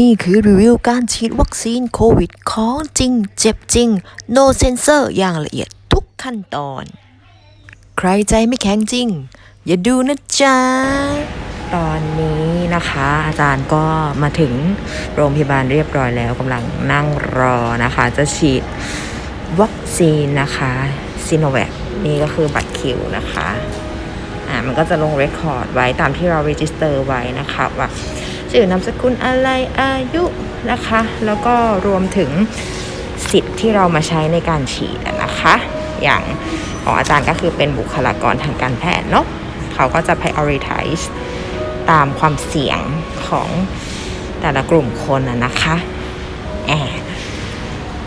นี่คือรีวิวการฉีดวัคซีนโควิดของจริง เจ็บจริง no sensor อย่างละเอียดทุกขั้นตอน ใครใจไม่แข็งจริง อย่าดูนะจ๊ะ ตอนนี้นะคะ อาจารย์ก็มาถึงโรงพยาบาลเรียบร้อยแล้วกำลังนั่งรอนะคะ จะฉีดวัคซีนนะคะซีโนแวคนี่ก็คือบัตรคิวนะคะอ่ามันก็จะลงเรคคอร์ดไว้ตามที่เรา r e จิสเตอร์ไว้นะคะว่า ชื่อนามสกุลอะไรอายุนะคะ แล้วก็รวมถึงสิทธิ์ที่เรามาใช้ในการฉีดนะคะ อย่างของอาจารย์ก็คือเป็นบุคลากรทางการแพทย์เนาะเขาก็จะ prioritize ตามความเสี่ยงของแต่ละกลุ่มคนนะนะคะแอบ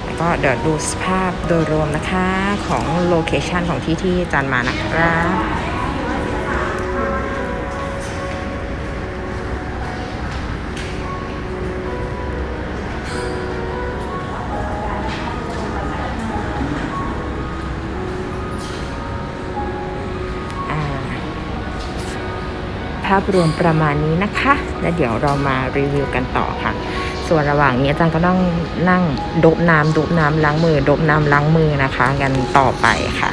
แล้วก็เดี๋ยวดูสภาพโดยรวมนะคะของโลเคชันของที่ที่อาจารย์มานะครับาพรวมประมาณนี้นะคะ แล้วเดี๋ยวเรามารีวิวกันต่อค่ะ ส่วนระหว่างนี้อาจารย์ก็ต้องนั่งดบน้ำดบน้ำล้างมือดบน้ำล้างมือนะคะ กันต่อไปค่ะ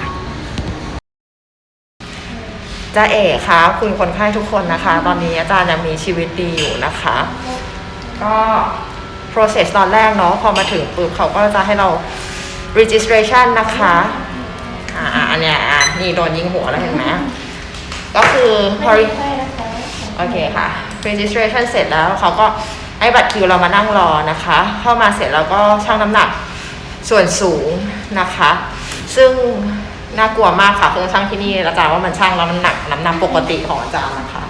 จ้าเอ๋คะคุณคนไข้ทุกคนนะคะ ตอนนี้อาจารย์ยังมีชีวิตดีอยู่นะคะ ก็ process ตอนแรกเนาะพอมาถึงปุ๊บเขาก็จะให้เรา registration นะคะอ่าอันเนี้ยอะนี่โดนยิงหัวแล้วเห็นไหมก็คือพอ โอเคค่ะ registration เสร็จแล้วเขาก็ให้บัตรคิวเรามานั่งรอนะคะ เข้ามาเสร็จแล้วก็ชั่งน้ำหนักส่วนสูงนะคะ ซึ่งน่ากลัวมากค่ะเครื่องชั่งที่นี่อาจารย์ว่ามันชั่งแล้วมันหนักน้ำหนักปกติของอาจารย์นะคะ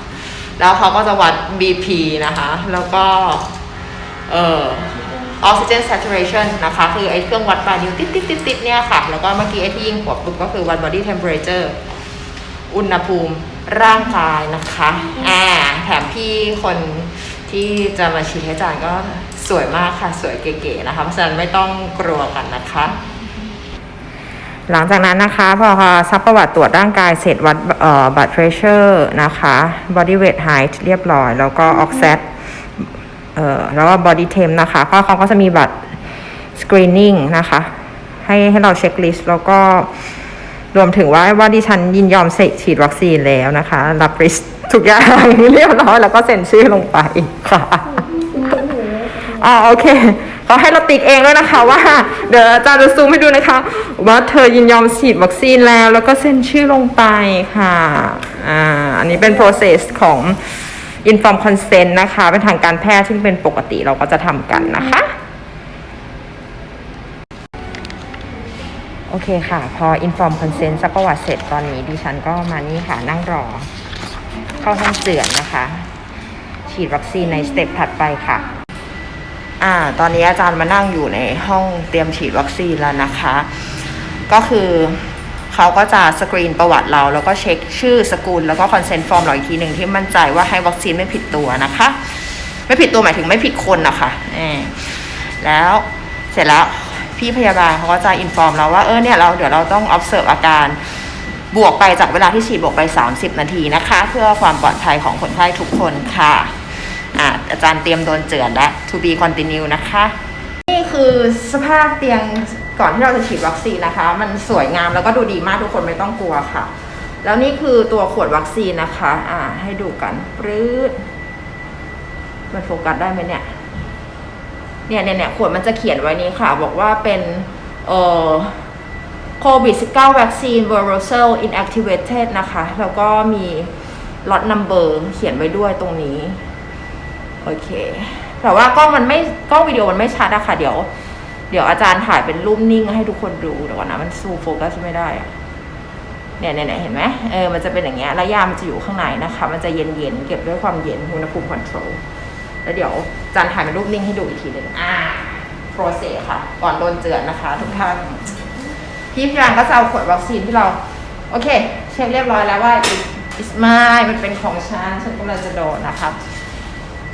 แล้วเขาก็จะวัด BP นะคะ แล้วก็เอ่อ oxygen saturation นะคะ คือไอ้เครื่องวัดปายนิ้วติดติดติดติดเนี่ยค่ะ แล้วก็เมื่อกี้ไอ้ที่ยิงหัวปุ๊บก็คือวัด body temperature อุณหภูมิ ร่างกายนะคะอ่าแถมพี่คนที่จะมาฉีดให้จารย์ก็สวยมากค่ะสวยเก๋ๆนะคะเพราะฉะนั้นไม่ต้องกลัวกันนะคะ หลังจากนั้นนะคะพอซักประวัติตรวจร่างกายเสร็จวัดเอ่อบัตรเพรสเชอร์นะคะ body weight height เรียบร้อย แล้วก็ออกเซตเอ่อแล้วก็ body temp นะคะเพราะเขาก็จะมีบัตร screening นะคะให้ให้เราเช็คลิสต์แล้วก็ รวมถึงว่าว่าดิฉันยินยอมเสกฉีดวัคซีนแล้วนะคะ รับริสทุกอย่างเรียบร้อยแล้วก็เซ็นชื่อลงไปค่ะอ่าโอเคเขาให้เราติ๊กเองด้วยนะคะว่า เดี๋ยวอาจารย์จะซูมให้ดูนะคะ ว่าเธอยินยอมฉีดวัคซีนแล้วแล้วก็เซ็นชื่อลงไปค่ะอ่าอันนี้เป็น process ของ inform consent นะคะ เป็นทางการแพทย์ซึ่งเป็นปกติเราก็จะทำกันนะคะ โอเคค่ะ พอ inform consent ซักประวัติเสร็จตอนนี้ดิฉันก็มานี่ค่ะนั่งรอ เข้าห้องเสื่อนนะคะ ฉีดวัคซีนในสเต็ปถัดไปค่ะ อ่า ตอนนี้อาจารย์มานั่งอยู่ในห้องเตรียมฉีดวัคซีนแล้วนะคะ ก็คือเขาก็จะสกรีนประวัติเรา แล้วก็เช็คชื่อสกุลแล้วก็คอนเซนต์ฟอร์มเราอีกทีหนึ่งที่มั่นใจว่าให้วัคซีนไม่ผิดตัวนะคะ ไม่ผิดตัวหมายถึงไม่ผิดคนนะคะแล้วเสร็จแล้ว พี่พยาบาลเขาก็จะอินฟอร์มเราว่าเออเนี่ยเราเดี๋ยวเราต้อง observe อาการบวกไปจากเวลาที่ฉีดบวกไป 30 นาทีนะคะ เพื่อความปลอดภัยของคนไข้ทุกคนค่ะอ่าอาจารย์เตรียมโดนเจือนและ to be continue นะคะ นี่คือสภาพเตียงก่อนที่เราจะฉีดวัคซีนนะคะ มันสวยงามแล้วก็ดูดีมากทุกคนไม่ต้องกลัวค่ะ แล้วนี่คือตัวขวดวัคซีนนะคะ อ่า ให้ดูกันปรื๊ดมันโฟกัสได้ไหมเนี่ย เนี่ยเนี่ยเนี่ยขวดมันจะเขียนไว้นี้ค่ะ บอกว่าเป็นเอ่อโควิด19วัคซีน v i r o c e l inactivated นะคะ แล้วก็มีล็อตนัมเบอร์เขียนไว้ด้วยตรงนี้ โอเค แต่ว่ากล้องมันไม่กล้องวิดีโอมันไม่ชัดอะค่ะ เดี๋ยว เดี๋ยวอาจารย์ถ่ายเป็นรูปนิ่งให้ทุกคนดูเดี๋ยวก่อนะมันซูมโฟกัสไม่ได้อะเนี่ยเนี่ยเนี่ยเห็นไหมเออมันจะเป็นอย่างเงี้ยแล้วยามันจะอยู่ข้างในนะคะ มันจะเย็นเย็นเก็บด้วยความเย็นอุณหภูมิคอนโทรลแล้วเดี๋ยว จารย์ถ่ายเป็นรูปนิ่งให้ดูอีกทีหนึ่งอ่า process ค่ะ ก่อนโดนเจือนนะคะ ทุกท่านพี่พยานก็จะเอาขวดวัคซีนที่เรา โอเค เช็คเรียบร้อยแล้วว่า is mine มันเป็นของฉันฉันกำลังจะโดนนะคะ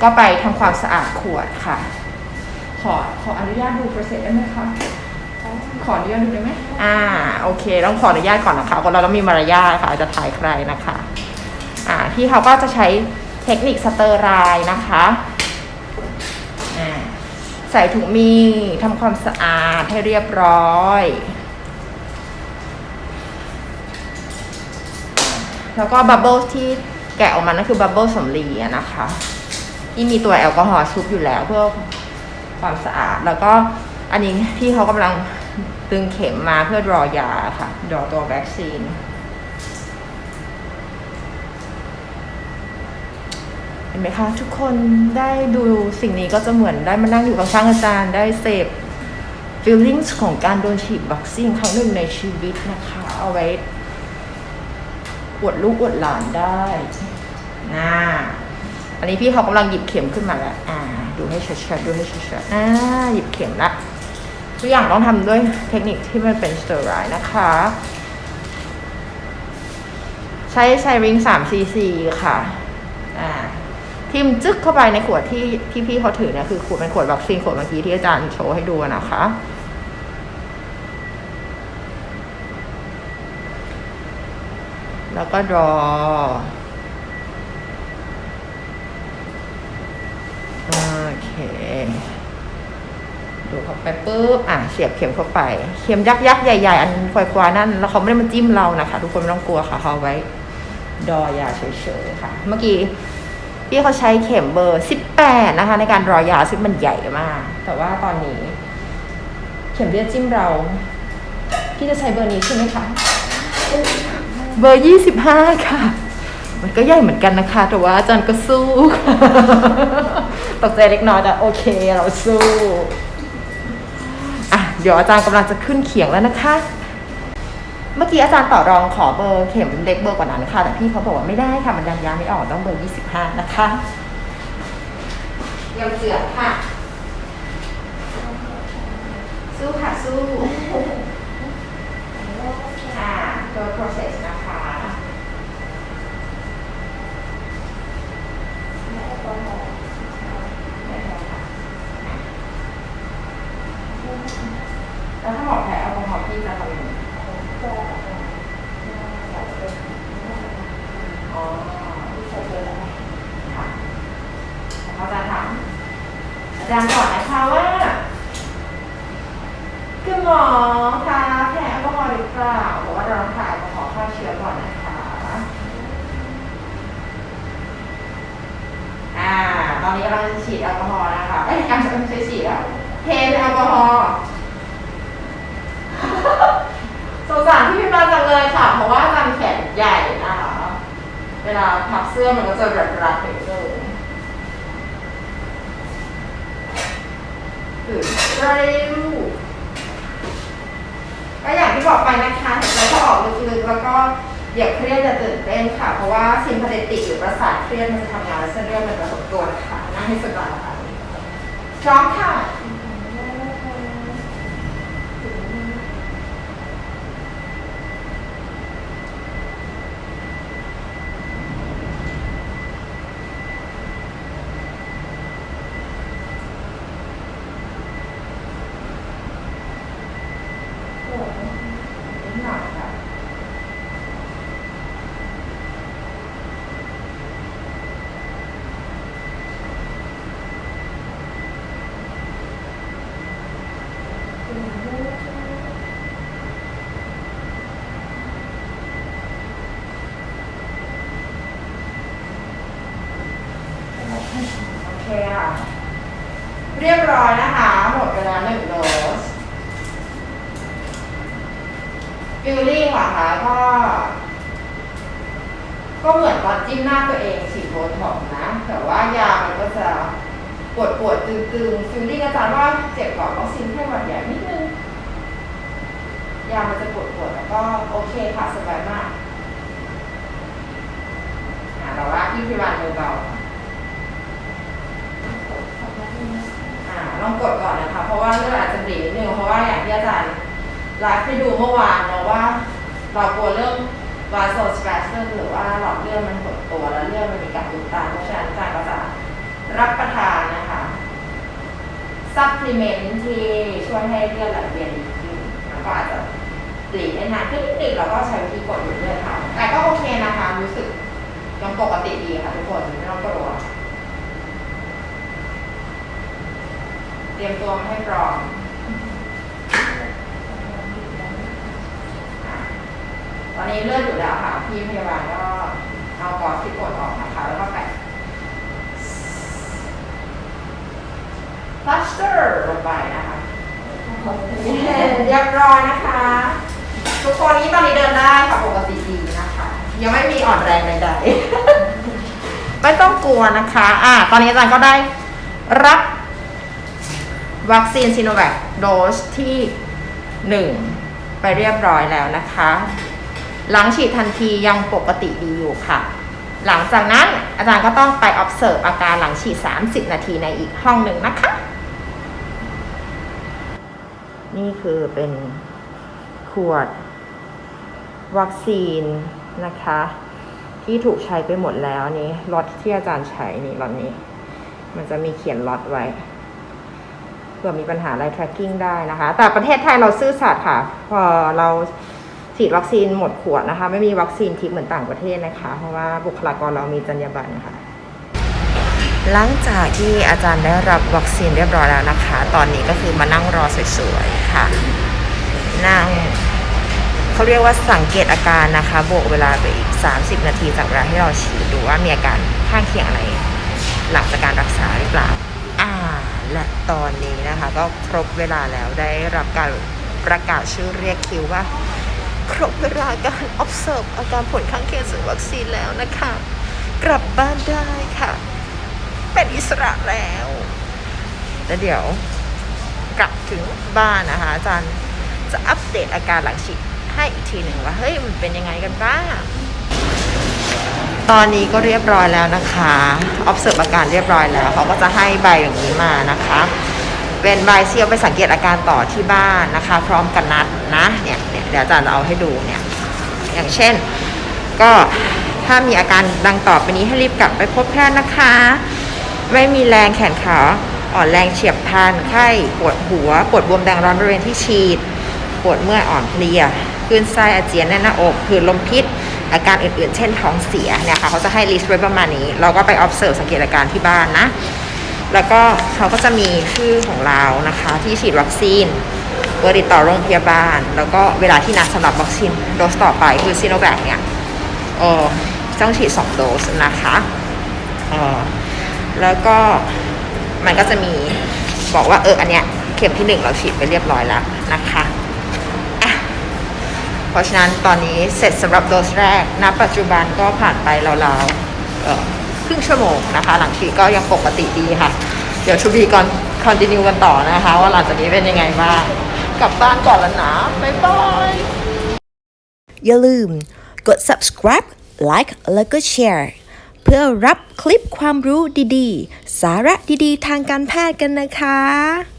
ก็ไปทำความสะอาดขวดค่ะ ขอขออนุญาตดู process ได้ไหมคะขออนุญาตดูได้ไหมอ่า โอเค ต้องขออนุญาตก่อนนะคะคนเราต้องมีมารยาทค่ะ จะถ่ายใครนะคะ อ่า ที่เขาก็จะใช้เทคนิคสเตอร์ไรน์นะคะ ใส่ถุงมีทำความสะอาดให้เรียบร้อย แล้วก็บับเบิลที่แกะออกมานั่นคือบับเบิลสำลีนะคะ ที่มีตัวแอลกอฮอล์ชุบอยู่แล้วเพื่อความสะอาด แล้วก็อันนี้พี่เขากำลังตึงเข็มมาเพื่อรอยาค่ะ รอตัววัคซีน เห็ นไหมคะ ทุกคนได้ดูสิ่งนี้ก็จะเหมือนได้มานั่งอยู่ข้างๆอาจารย์ได้เสพ feelings ของการโดนฉีดวัคซีนครั้งหนึ่งในชีวิตนะคะ เอาไว้อวดลูกอวดหลานได้นะอันนี้พี่เขากำลังหยิบเข็มขึ้นมาแล้วอ่า ดูให้ชัดๆดูให้ชัดๆอ่าหยิบเข็มละทุกอย่างต้องทำด้วยเทคนิคที่มันเป็นสเตอร์ไรนะคะ ใช้ไซริง3 cc ค่ะ อ่า ทิมจึ๊กเข้าไปในขวดที่ที่พี่เขาถือเนี่ยคือขวดเป็นขวดวัคซีนขวดเมื่อกี้ที่อาจารย์โชว์ให้ดูนะคะ แล้วก็รอโอเคดูเข้าไปปุ๊บอะเสียบเข็มเข้าไป เข็มยักยักใหญ่ ๆ อันควายๆนั่นแล้วเขาไม่ได้มาจิ้มเรานะคะ ทุกคนไม่ต้องกลัวค่ะเขาเอาไว้ ดอยาเฉยๆค่ะ เมื่อกี้ พี่เขาใช้เข็มเบอร์ 18 นะคะ ในการรอยาซึ่งมันใหญ่มาก แต่ว่าตอนนี้ เข็มเลือดจิ้มเรา พี่จะใช้เบอร์นี้ใช่ไหมคะ เบอร์ 25 ค่ะ มันก็ใหญ่เหมือนกันนะคะ แต่ว่าอาจารย์ก็สู้ตกใจเล็กน้อยแต่โอเคเราสู้ อะ เดี๋ยวอาจารย์กำลังจะขึ้นเขียงแล้วนะคะ เมื่อกี้อาจารย์ต่อรองขอเบอร์เข็มเล็กเบอร์กว่านั้นค่ะ แต่พี่เขาบอกว่าไม่ได้ค่ะมันยังยาไม่ออกต้องเบอร์25นะคะเตรียมเสือค่ะ สู้ค่ะสู้ค่ะตัว process นะคะแล้วถ้าหมอแพ้แอลกอฮอล์พี่จะทำยังไง อ๋อที่ใช้เบอร์อะไรค่ะเขาจะถามอา จารย์ก่อนนะคะว่าคือหมอคะแพ้แอลกอฮอล์หรือเปล่าบอกว่าเราต้องทาแอลกอฮอล์ฆ่าเชื้อก่อนนะคะอ่าตอนนี้กำลังจะฉีดแอลกอฮอล์นะคะเอ้ยกำลังจะใช่ฉีดแล้วเทแอลกอฮอล์สงสารพี่พิมพ์มาจังเลยค่ะ เพราะว่าจารย์แขนใหญ่นะคะเวลาพับเสื้อมันก็จะรัดรัดๆนิด นึงตื่นเร็วก็อย่างที่บอกไปนะคะหายใจเข้าออกลึกๆแล้วก็อย่าเครียดอย่าตื่นเต้นค่ะ เพราะว่าซิมพาเทติกหรือประสาทเครียดมันจะทำงานเส้นเลือดมันจะหดตัวนะคะนั่งให้สบายค่ะพร้อมค่ะ นิดหน่อยค่ะ โอเคค่ะ เรียบร้อยนะคะ หมดเวลาหนึ่งโดส ฟิลลิ่งอะค่ะก็ ก็เหมือนตอนจิ้มหน้าตัวเองฉีดโบท็อกซ์นะ แต่ว่ายามันก็จะปวดปวดๆตึงฟิลลิ่งอาจารย์ว่าเจ็บกว่าวัคซีนไข้หวัดใหญ่นิดนึงยามันจะปวดปวดๆแต่ก็โอเคค่ะสบายมากอ่าแต่ว่าที่พิบาลเบาๆอ่าลองกดก่อนนะคะ เพราะว่าเลือดอาจจะบีนิดนึงเพราะว่าอย่างที่อาจารย์ไลฟ์ให้ดูเมื่อวานเนาะว่า เรากลัวเรื่อง วาโซสเปซหรือว่าหลอดเลือดมันหดตัวแล้วเลือดมันมีการอุดตันเพราะฉะนั้นอาจารย์ก็จะรับประทานนะคะซัพพลีเมนต์ที่ช่วยให้เลือดไหลเวียนดีขึ้นแล้วก็อาจจะหลีกได้นานขึ้นนิดนึงแล้วก็ใช้วิธีกดหยุดเลือดค่ะแต่ก็โอเคนะคะ รู้สึกยังปกติดีค่ะทุกคนไม่ต้องกลัวเตรียมตัวให้พร้อม นี้เลือดอยู่แล้วค่ะพี่พยาบาลก็เอากอดที่ปวดออกนะคะแล้วก็แปะพลาสเตอร์ลงไปนะคะเรียบร้อยนะคะ ทุกคนนี้ตอนนี้เดินได้ค่ะปกติดีนะคะ ยังไม่มีอ่อนแรงใดๆไม่ต้องกลัวนะคะ อ่า ตอนนี้อาจารย์ก็ได้รับวัคซีนซิโนแวคโดสที่หนึ่งไปเรียบร้อยแล้วนะคะ หลังฉีดทันทียังปกติดีอยู่ค่ะ หลังจากนั้นอาจารย์ก็ต้องไป observe อาการหลังฉีด 30 นาทีในอีกห้องหนึ่งนะคะ นี่คือเป็นขวด วัคซีนนะคะ ที่ถูกใช้ไปหมดแล้วนี้ล็อตที่อาจารย์ใช้นี่ล็อตนี้ มันจะมีเขียนล็อตไว้เผื่อมีปัญหาอะไร tracking ได้นะคะ แต่ประเทศไทยเราซื่อสัตย์ค่ะ พอเรา ฉีดวัคซีนหมดขวดนะคะ ไม่มีวัคซีนทิปเหมือนต่างประเทศนะคะ เพราะว่าบุคลากรเรามีจรรยาบรรณค่ะ หลังจากที่อาจารย์ได้รับวัคซีนเรียบร้อยแล้วนะคะ ตอนนี้ก็คือมานั่งรอสวยๆค่ะ นั่งเขาเรียกว่าสังเกตอาการนะคะโบกเวลาไปอีก 30 นาทีจากเวลาที่เราฉีดดูว่ามีอาการข้างเคียงอะไร หลังจากการรักษาหรือเปล่าอ่าและตอนนี้นะคะ ก็ครบเวลาแล้วได้รับการประกาศชื่อเรียกคิวว่า ครบเวลาการ observe อาการผลข้างเคียงจากวัคซีนแล้วนะคะ กลับบ้านได้ค่ะ เป็นอิสระแล้วแล้วเดี๋ยวกลับถึงบ้านนะคะอาจารย์จะอัปเดตอาการหลังฉีดให้อีกทีหนึ่งว่า เฮ้ย มันเป็นยังไงกันบ้าง ตอนนี้ก็เรียบร้อยแล้วนะคะ observe อาการเรียบร้อยแล้ว เขาก็จะให้ใบอย่างนี้มานะคะ เป็นใบเซียวไปสังเกตอาการต่อที่บ้านนะคะ พร้อมกันนัดนะเนี่ยเดี๋ยวอาจารย์จะเอาให้ดูเนี่ยอย่างเช่น ก็ถ้ามีอาการดังต่อไปนี้ให้รีบกลับไปพบแพทย์นะคะ ไม่มีแรงแขนขาอ่อนแรงเฉียบพลันไข้ปวดหัว ปวดบวมแดงร้อนบริเวณที่ฉีด ปวดเมื่อยอ่อนเพลียคลื่นไส้อาเจียนแน่นหน้าอกผื่นลมพิษ อาการอื่นๆ เช่นท้องเสียเนี่ยค่ะเขาจะให้ลิสต์ไว้ประมาณนี้ เราก็ไป observe สังเกตอาการที่บ้านนะ แล้วก็เขาก็จะมีชื่อของเรานะคะ ที่ฉีดวัคซีนเบอร์ติดต่อโรงพยาบาล แล้วก็เวลาที่นัดสำหรับวัคซีนโดสต่อไปคือซีโนแวคเนี่ยเออต้องฉีด 2 โดสนะคะเออแล้วก็มันก็จะมีบอกว่าเอออันเนี้ยเข็มที่หนึ่งเราฉีดไปเรียบร้อยแล้วนะคะเพราะฉะนั้นตอนนี้เสร็จสำหรับโดสแรกณปัจจุบันก็ผ่านไปราวๆ รึ่งชั่วโมงนะคะ หลังฉีดก็ยังปกติดีค่ะ เดี๋ยวชูบีก่อนคอนติเนียกันต่อนะคะ ว่าหลังจากนี้เป็นยังไงบ้าง กลับบ้านก่อนแล้วนะบ๊ายบายอย่าลืมกด subscribe like แล้วก็ share เพื่อรับคลิปความรู้ดีๆ สาระดีๆ ทางการแพทย์กันนะคะ